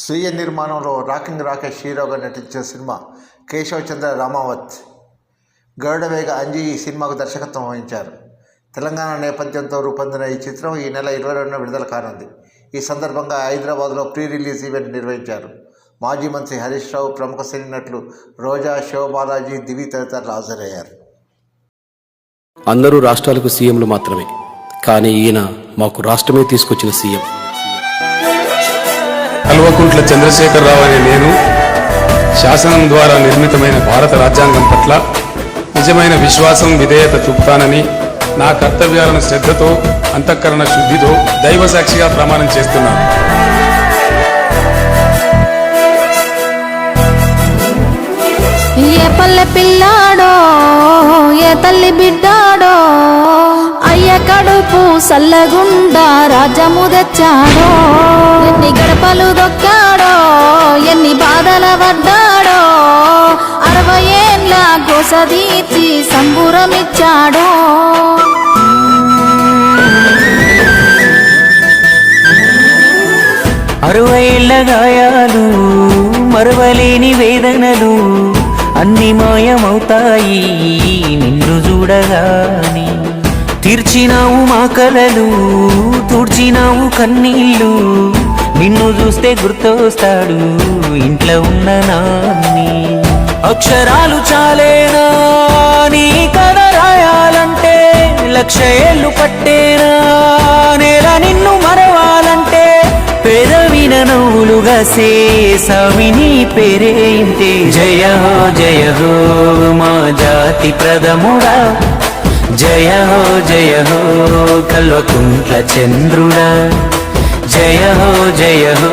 స్వీయ నిర్మాణంలో రాకింగ్ రాకేష్ హీరోగా నటించిన సినిమా కేశవచంద్ర రామావత్ గరుడవేగ అంజీ ఈ సినిమాకు దర్శకత్వం వహించారు. తెలంగాణ నేపథ్యంతో రూపొందిన ఈ చిత్రం ఈ నెల ఇరవై రెండున విడుదల కానుంది. ఈ సందర్భంగా హైదరాబాద్లో ప్రీ రిలీజ్ ఈవెంట్ నిర్వహించారు. మాజీ మంత్రి హరీష్ రావు ప్రముఖ సినీ నటులు రోజా శివబాలాజీ దివి తదితరులు హాజరయ్యారు. అందరూ రాష్ట్రాలకు సీఎంలు మాత్రమే. కానీ ఈయన మాకు రాష్ట్రమే తీసుకొచ్చిన సీఎం. కల్వకుంట్ల చంద్రశేఖరరావు అనే నేను శాసనం ద్వారా నిర్మితమైన భారత రాజ్యాంగం పట్ల నిజమైన విశ్వాసం విధేయత చూపుతానని నా కర్తవ్యాలను శ్రద్ధతో అంతఃకరణ శుద్ధితో దైవ సాక్షిగా ప్రమాణం చేస్తున్నాను. ఏ పల్లె పిల్లాడో ఏ తల్లి బిడ్డాడో కడుపు సల్లగుండా రాజము తెచ్చాడో? ఎన్ని గడపలు దొక్కాడో? ఎన్ని బాధల పడ్డాడో? అరవై ఏండ్ల గోసదీర్చి సంబురమిచ్చాడో? అరవైళ్ళ గాయాలు మరవలేని వేదనలు అన్ని మాయమవుతాయి నిన్ను చూడగానే. తీర్చినావు మా కలలు తుడిచినావు కన్నీళ్ళు. నిన్ను చూస్తే గుర్తొస్తాడు ఇంట్లో ఉన్న నాన్ని. అక్షరాలు చాలేనా? నీ కథ రాయాలంటే లక్ష ఏళ్ళు పట్టేనా? నేల నిన్ను మరవాలంటే పెదవిన నవ్వులుగా సేసవిని పేరేంటే జయ హో జయ హో మా జాతి ప్రథముడా. జయ హో జయ హో కల్వకుంట్ల చంద్రుడా. జయ హో జయ హో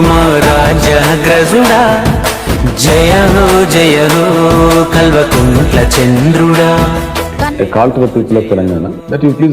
మా రాజగ్రజుడా. జయ హో జయ హో Kalvakuntla చంద్రుడా. a call to the